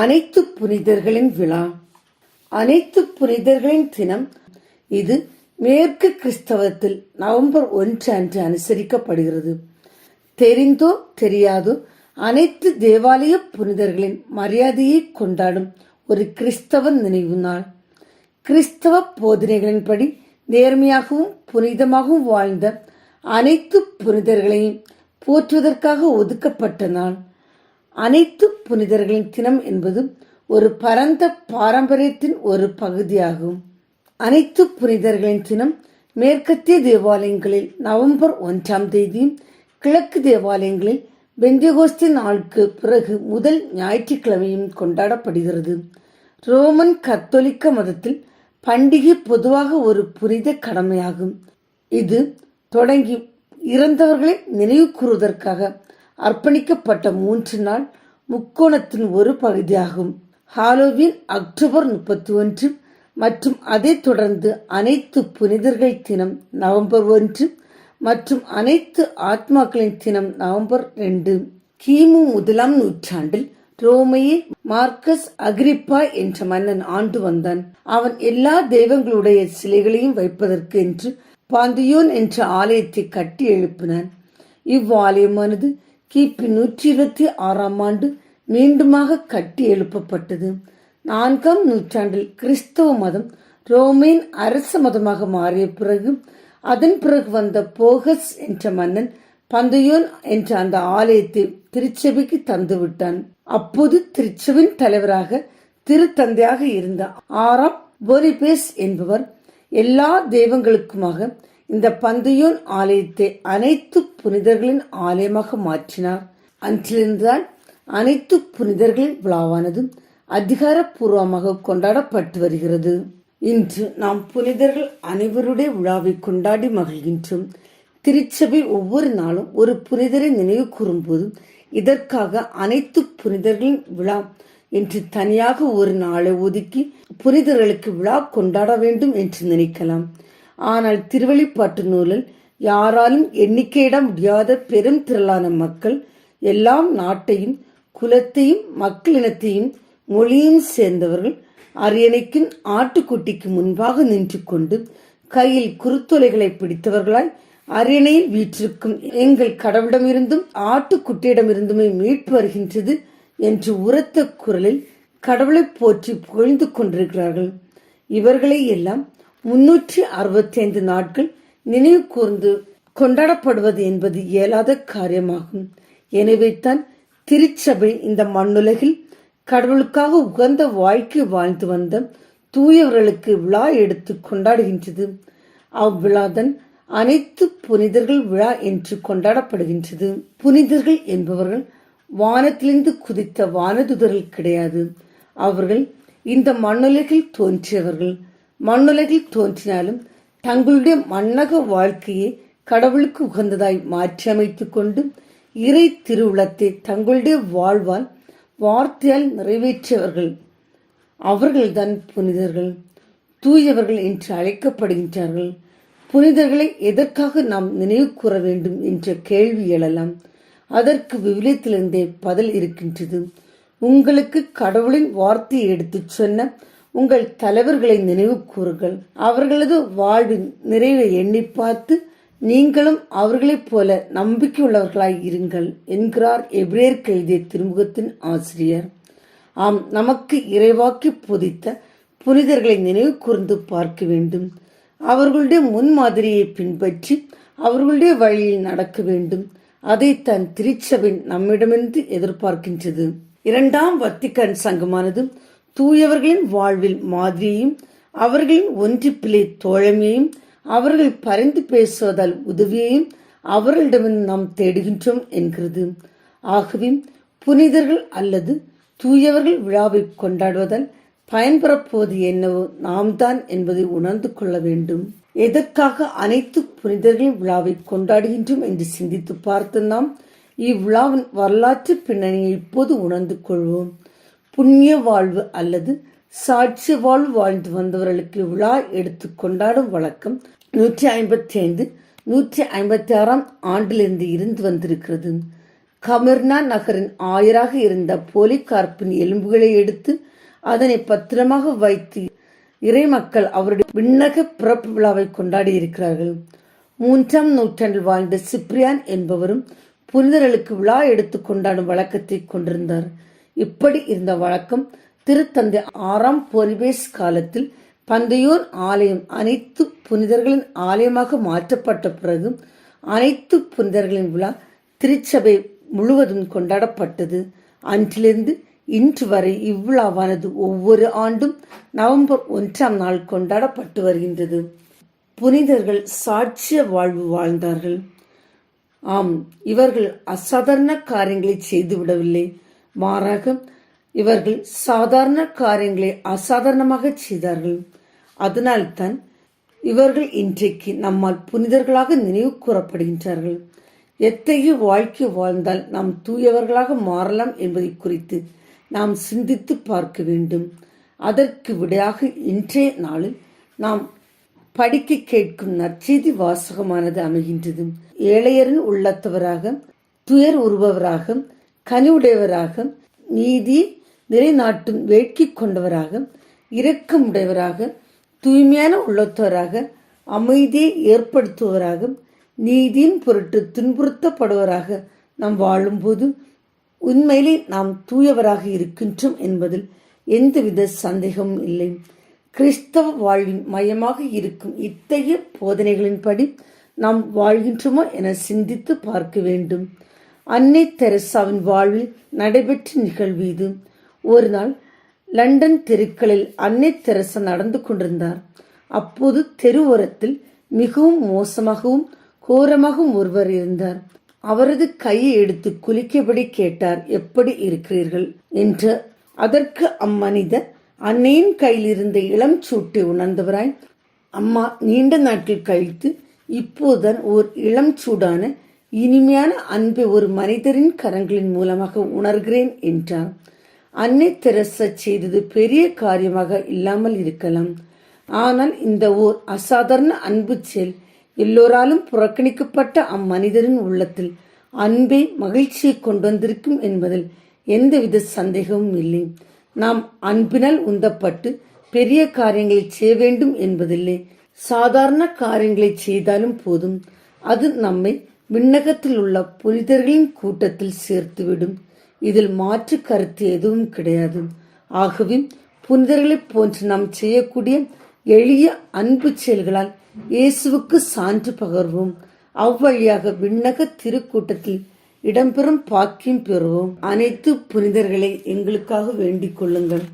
அனைத்து புனிதர்களின் விழா. அனைத்து புனிதர்களின் தினம் இது மேற்கு கிறிஸ்தவத்தில் நவம்பர் ஒன்று அன்று அனுசரிக்கப்படுகிறது. தெரிந்தோ தெரியாதோ அனைத்து தேவாலய புனிதர்களின் மரியாதையை கொண்டாடும் ஒரு கிறிஸ்தவ நினைவு நாள். கிறிஸ்தவ போதனைகளின்படி நேர்மையாகவும் புனிதமாகவும் வாழ்ந்த அனைத்து புனிதர்களையும் போற்றுவதற்காக ஒதுக்கப்பட்ட நாள். அனைத்து புனிதர்களின் தினம் என்பது ஒரு பரந்த பாரம்பரியத்தின் ஒரு பகுதியாகும். அனைத்து புனிதர்களின் தினம் மேற்கத்திய தேவாலயங்களில் நவம்பர் ஒன்றாம் தேதியும் கிழக்கு தேவாலயங்களில் பெந்தகோஸ்தி நாளுக்கு பிறகு முதல் ஞாயிற்றுக்கிழமையும் கொண்டாடப்படுகிறது. ரோமன் கத்தோலிக்க மதத்தில் பண்டிகை பொதுவாக ஒரு புனித கடமையாகும். இது தொடங்கி இறந்தவர்களை நினைவு கூறுவதற்காக அர்ப்பணிக்கப்பட்ட மூன்று நாள் முக்கோணத்தின் ஒரு பகுதியாகும். ஹாலோவின் அக்டோபர் முப்பத்தி ஒன்று மற்றும் அதைத் தொடர்ந்து அனைத்து புனிதர்கள் தினம் நவம்பர் ஒன்று மற்றும் அனைத்து ஆத்மாக்களின் தினம் நவம்பர் ரெண்டு. கிமு முதலாம் நூற்றாண்டில் ரோமையை மார்க்கஸ் அக்ரிப்பா என்ற மன்னன் ஆண்டு வந்தான். அவன் எல்லா தெய்வங்களுடைய சிலைகளையும் வைப்பதற்கு என்று பாந்தியோன் என்ற ஆலயத்தை கட்டி எழுப்பினான். இவ்வாலயமானது கிபி நூற்றி இருபத்தி ஆறாம் ஆண்டு மீண்டுமாக கட்டி எழுப்பப்பட்டது. நான்காம் நூற்றாண்டில் கிறிஸ்தவ மதம் ரோமேன் அரச மதமாக மாறிய பிறகு அதன் பிறகு வந்த போகஸ் என்ற மன்னன் பந்தயோன் என்ற அந்த ஆலயத்தை திருச்சபைக்கு தந்துவிட்டான் அப்போது திருச்சபின் தலைவராக திருத்தந்தையாக இருந்த ஆறாம் போரிபேஸ் என்பவர் எல்லா தெய்வங்களுக்குமாக இந்த பந்தையோன் ஆலயத்தை அனைத்து புனிதர்களின் ஆலயமாக மாற்றினார். அன்றிலிருந்துதான் அனைத்து புனிதர்களின் விழாவானது அதிகாரப்பூர்வமாக கொண்டாடப்பட்டு வருகிறது. இன்று நாம் புனிதர்கள் அனைவருடைய விழாவை கொண்டாடி மகிழ்கின்றோம். திருச்சபை ஒவ்வொரு நாளும் ஒரு புனிதரை நினைவு கூறும்போது இதற்காக அனைத்து புனிதர்களின் விழா என்று தனியாக ஒரு நாளை ஒதுக்கி புனிதர்களுக்கு விழா கொண்டாட வேண்டும் என்று நினைக்கலாம். ஆனால் திருவழிப்பாட்டு நூலில் யாராலும் எண்ணிக்கையிட முடியாத பெரும் திரளான மக்கள் எல்லாம் நாட்டையும் குலத்தையும் மக்களினத்தையும் மொழியும் சேர்ந்தவர்கள் அரியணைக்கும் ஆட்டுக்குட்டிக்கு முன்பாக நின்று கொண்டு கையில் குறுத்தொலைகளை பிடித்தவர்களாய் அரியணையில் வீற்றிருக்கும் எங்கள் கடவுளிடமிருந்தும் ஆட்டுக்குட்டியிடமிருந்துமே மீட்பு வருகின்றது என்று உரத்த குரலில் கடவுளை போற்றி புகழ்ந்து கொண்டிருக்கிறார்கள். இவர்களை எல்லாம் முன்னூற்றி அறுபத்தி ஐந்து நாட்கள் நினைவு கூர்ந்து கொண்டாடப்படுவது என்பது இயலாத காரியமாகும். எனவே தான் திருச்சபை இந்த மண்ணுலகில் கடவுளுக்காக உகந்த வாழ்க்கை வாழ்ந்து வந்த தூயவர்களுக்கு விழா எடுத்து கொண்டாடுகின்றது. அவ்விழாதன் அனைத்து புனிதர்கள் விழா என்று கொண்டாடப்படுகின்றது. புனிதர்கள் என்பவர்கள் வானத்திலிருந்து குதித்த வானதுதர்கள் கிடையாது. அவர்கள் இந்த மண்ணுலகில் தோன்றியவர்கள். மண்ணுலகில் தோன்றினாலும் தங்களுடைய மன்னக வாழ்க்கையை கடவுளுக்கு உகந்ததாய் மாற்றியமைத்துக் கொண்டு இறை திருவுளத்தை தங்களுடைய வாழ்வால் வார்த்தையால் நிறைவேற்றியவர்கள் அவர்கள்தான் புனிதர்கள் தூயவர்கள் என்று அழைக்கப்படுகின்றார்கள். புனிதர்களை எதற்காக நாம் நினைவு கூற வேண்டும் என்ற கேள்வி எழலாம். அதற்கு விவிலியத்திலிருந்தே பதில் இருக்கின்றது. உங்களுக்கு கடவுளின் வார்த்தையை எடுத்துச் சொன்ன உங்கள் தலைவர்களை நினைவு கூறுங்கள். அவர்களது வாழ்வின் நிறைவை எண்ணி பார்த்து நீங்களும் அவர்களைப் போல நம்பிக்கையுள்ளவர்களாய் இருங்கள் என்கிறார் எபிரேர் கைதிய திருமுகத்தின் ஆசிரியர். ஆம் நமக்கு இறைவாக்கி புதித்த புனிதர்களை நினைவு கூர்ந்து பார்க்க வேண்டும். அவர்களுடைய முன்மாதிரியை பின்பற்றி அவர்களுடைய வழியில் நடக்க வேண்டும். அதை தன் திருச்சபை நம்மிடமிருந்து எதிர்பார்க்கின்றது. இரண்டாம் வத்திக்கன் சங்கமானது தூயவர்களின் வாழ்வில் மாதிரியையும் அவர்களின் ஒன்றிப்பிலை தோழமையையும் அவர்கள் பரிந்து பேசுவதால் உதவியையும் அவர்களிடமிருந்து நாம் தேடுகின்றோம் என்கிறது. ஆகவே புனிதர்கள் அல்லது தூயவர்கள் விழாவை கொண்டாடுவதால் பயன்பெறப்போவது என்னவோ நாம் தான் என்பதை உணர்ந்து கொள்ள வேண்டும். எதற்காக அனைத்து புனிதர்களின் விழாவை கொண்டாடுகின்றோம் என்று சிந்தித்து பார்த்து நாம் இவ்விழாவின் வரலாற்று பின்னணியை இப்போது உணர்ந்து கொள்வோம். புண்ணிய வாழ்வு அல்லது சாட்சிய வாழ்வு வாழ்ந்து வந்தவர்களுக்கு விழா எடுத்து கொண்டாடும் வழக்கம் நூற்றி ஐம்பத்தி ஐந்து நூற்றி ஐம்பத்தி ஆறாம் ஆண்டிலிருந்து இருந்து வந்திருக்கிறது. கமிர்னா நகரின் ஆயராக இருந்த போலிகார்ப்பின் எலும்புகளை எடுத்து அதனை பத்திரமாக வைத்து இறை மக்கள் அவருடைய விண்ணக பிறப்பு விழாவை கொண்டாடி இருக்கிறார்கள் மூன்றாம் நூற்றாண்டில் வாழ்ந்த சிப்ரியான் என்பவரும் புனிதர்களுக்கு விழா எடுத்து கொண்டாடும் வழக்கத்தை கொண்டிருந்தார். இப்படி இருந்த வழக்கம் திருத்தந்தை ஆறாம் பொலிபேஸ் காலத்தில் பந்தையூர் ஆலயம் அனைத்து புனிதர்களின் ஆலயமாக மாற்றப்பட்ட பிறகு அனைத்து புனிதர்களின் விழா திருச்சபை முழுவதும் கொண்டாடப்பட்டது. அன்றிலிருந்து இன்று வரை இவ்விழாவானது ஒவ்வொரு ஆண்டும் நவம்பர் ஒன்றாம் நாள் கொண்டாடப்பட்டு வருகின்றது. புனிதர்கள் சாட்சிய வாழ்வு வாழ்ந்தார்கள். ஆம் இவர்கள் அசாதாரண காரியங்களை செய்துவிடவில்லை. மாறாக இவர்கள் சாதாரண காரியங்களை அசாதாரணமாக செய்தார்கள். அதனால்தான் இவர்கள் இன்றைக்கு நம்மால் புனிதர்களாக நினைவு கூறப்படுகின்றார்கள். எத்தகைய வாழ்க்கை வாழ்ந்தால் நாம் தூயவர்களாக மாறலாம் என்பதை குறித்து நாம் சிந்தித்து பார்க்க வேண்டும். அதற்கு விடையாக இன்றைய நாளில் நாம் படிக்க கேட்கும் நற்செய்தி வாசகமானது அமைகின்றது. ஏழையரின் உள்ளத்தவராக துயர் உருபவராக கனிவுடையவராக நீதி நிலைநாட்டும் வேட்கை கொண்டவராக இரக்கமுடையவராக தூய்மையான உள்ளத்தவராக அமைதியை ஏற்படுத்துவராக நீதியின் பொருட்டு துன்புறுத்தப்படுவராக நாம் வாழும்போது உண்மையிலே நாம் தூயவராக இருக்கின்றோம் என்பதில் எந்தவித சந்தேகமும் இல்லை. கிறிஸ்தவ வாழ்வின் மையமாக இருக்கும் இத்தகைய போதனைகளின்படி நாம் வாழ்கின்றோமோ என சிந்தித்து பார்க்க வேண்டும். அன்னை தெரசாவின் வாழ்வில் நடைபெற்ற நிகழ்வு இது. ஒரு நாள் லண்டன் தெருக்களில் அன்னை தெரசா நடந்து கொண்டிருந்தார். அப்போது தெருவோரத்தில் மிகவும் மோசமாகவும் கோரமாகவும் ஒருவர் இருந்தார். அவரது கையை எடுத்து குளிக்கபடி கேட்டார் எப்படி இருக்கிறீர்கள்? என்று. அதற்கு அம்மனிதர் அன்னையின் கையில் இருந்த இளம் சூட்டை உணர்ந்தவராய். அம்மா நீண்ட நாட்கள் கழித்து இப்போதுதான் ஓர் இளம் சூடான இனிமையான அன்பை ஒரு மனிதரின் கரங்களின் மூலமாக உணர்கிறேன் என்றார். அன்னை தெரசா செய்தது பெரிய காரியமாக இல்லாமல் இருக்கலாம். ஆனால் இந்த ஓர் அசாதாரண அன்பு செயல் எல்லோராலும் புறக்கணிக்கப்பட்ட அம்மனிதரின் உள்ளத்தில் அன்பை மகிழ்ச்சியை கொண்டு வந்திருக்கும் என்பதில் எந்தவித சந்தேகமும் இல்லை. நாம் அன்பினால் உந்தப்பட்டு பெரிய காரியங்களை செய்ய வேண்டும் என்பதில்லை. சாதாரண காரியங்களை செய்தாலும் போதும். அது நம்மை விண்ணகத்தில் உள்ள புனிதர்களின் கூட்டத்தில் சேர்த்துவிடும். இதில் மாற்று கருத்து எதுவும் கிடையாது. ஆகவே புனிதர்களைப் போன்று நாம் செய்யக்கூடிய எளிய அன்பு செயல்களால் இயேசுவுக்கு சான்று பகர்வோம். அவ்வழியாக விண்ணக திருக்கூட்டத்தில் இடம்பெறும் பாக்கியம் பெறுவோம். அனைத்து புனிதர்களை எங்களுக்காக வேண்டிக் கொள்ளுங்கள்.